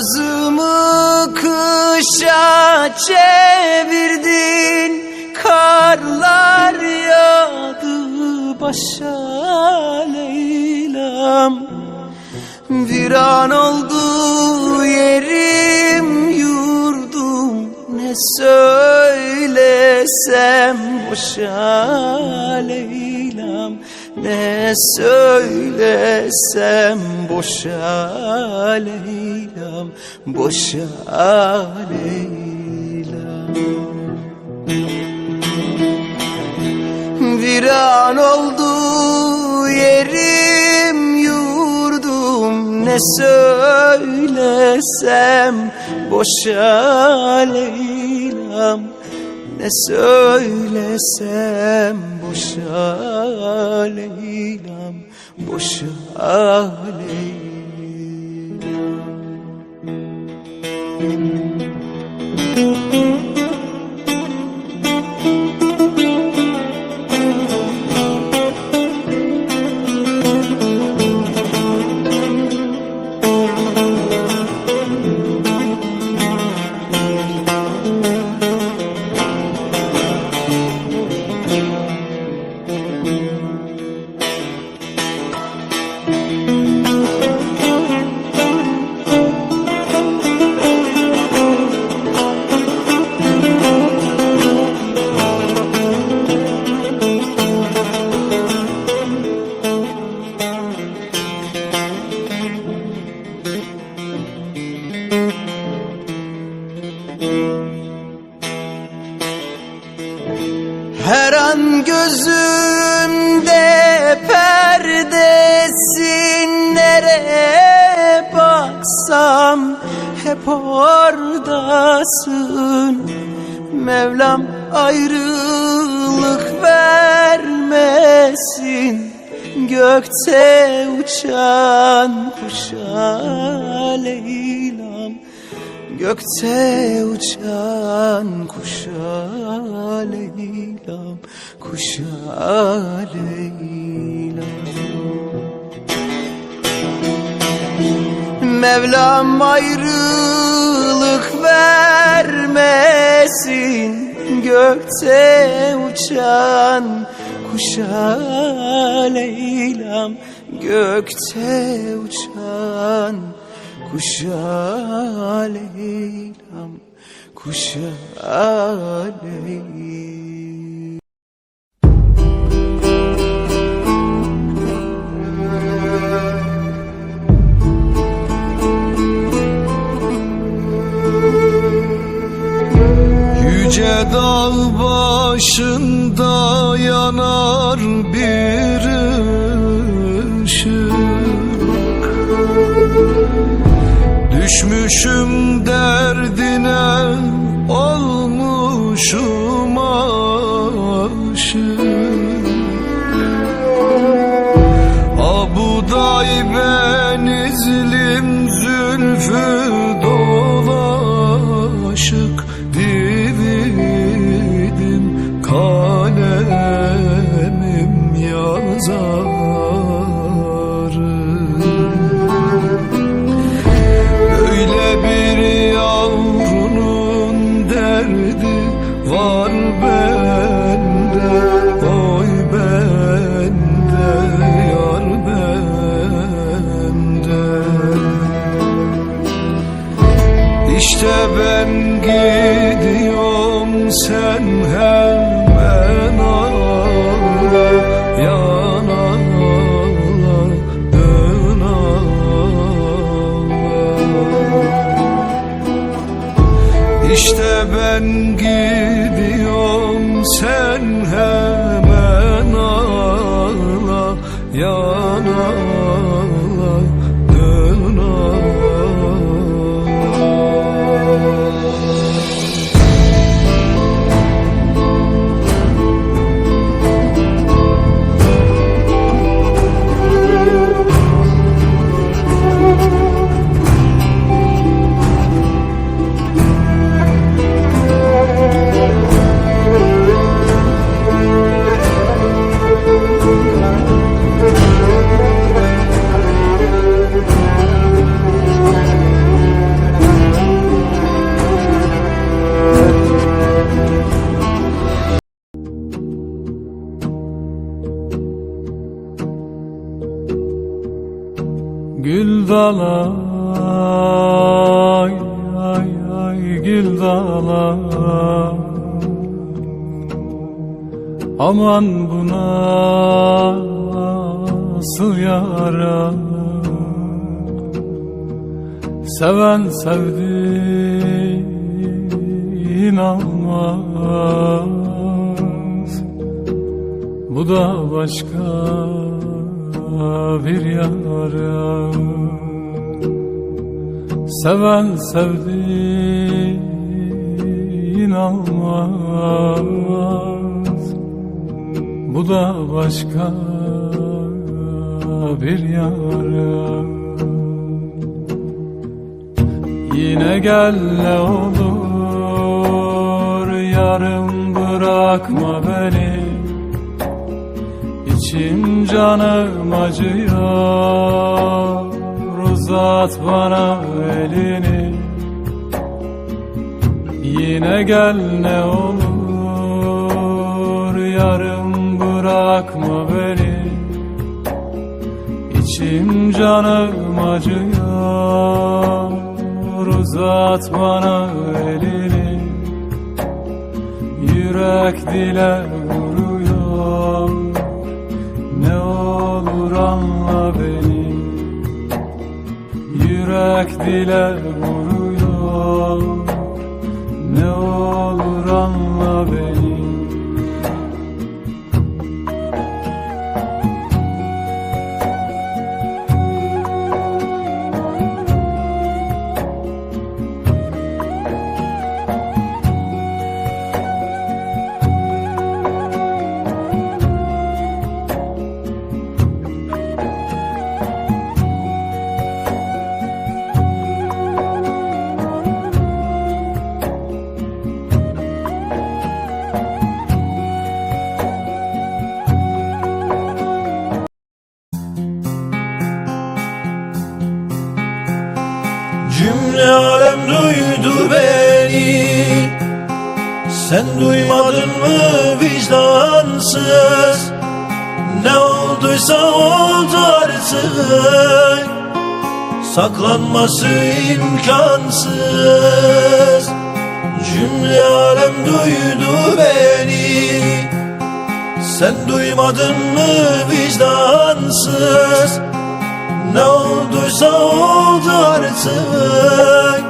Yazımı kışa çevirdin Karlar yağdı başa Leyla'm. Viran oldu yerim yurdum Ne söylesem boşa Leyla'm. Ne söylesem boşa Leyla'm Boşa Leyla'm Viran oldu yerim yurdum Ne söylesem boşa Leyla'm Ne söylesem boşa Leyla'm Boşa Leyla'm hep oradasın Mevlam ayrılık vermesin. Gökte uçan kuşa Leyla'm. Gökte uçan kuşa Leyla'm. Kuşa Leyla'm Mevlam ayrılık vermesin Gökte uçan kuşa Leyla'm Gökte uçan kuşa Leyla'm Kuşa Leyla'm Yüce dağ başında yanar bir ışık. Düşmüşüm derdine olmuşum aşık. Abuday benizlim zülfü İşte ben gidiyorum sen hemen ağla. Yan ağla dön ağla İşte ben gidiyorum sen hemen ağla. Yan Gül dala ay ay gül dala Aman buna nasıl yara Seven sevdiğin almaz Bu da başka bir yara Seven sevdiğin almaz. Bu da başka bir yara. Yine gel ne olur yarım bırakma beni. İçim canım acıyor Uzat bana elini. Yine gel ne olur Yarım bırakma beni. İçim canım acıyor Uzat bana elini. Yürek dile vuruyor ne olur anla beni Yürek dile vuruyor. Ne olur Alem duydu beni. Sen duymadın mı vicdansız? Ne olduysa oldu artık Saklanması imkansız. Cümle alem duydu beni. Sen duymadın mı vicdansız? Ne olduysa oldu artık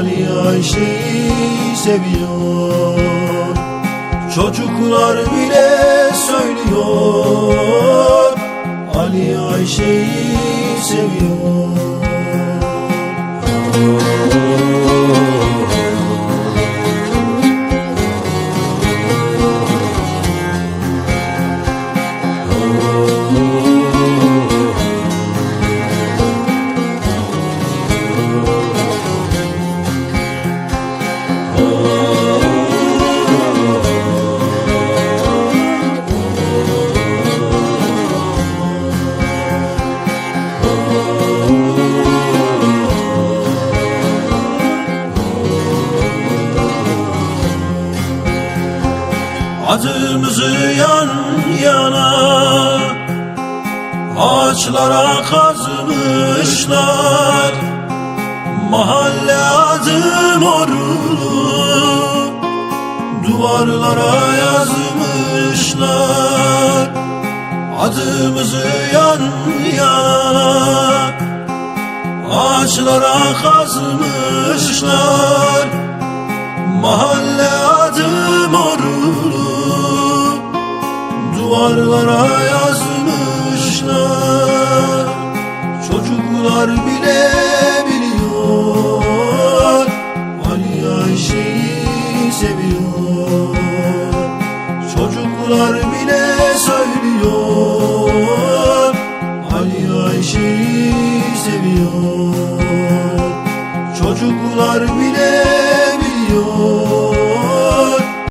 Ali Ayşe'yi seviyor. Çocuklar bile söylüyor Ali Ayşe'yi seviyor Adımızı yan yana Ağaçlara kazmışlar. Mahalle adım orulu Duvarlara yazmışlar. Adımızı yan yana Ağaçlara kazmışlar. Mahalle Duvarlara yazmışlar. Çocuklar bile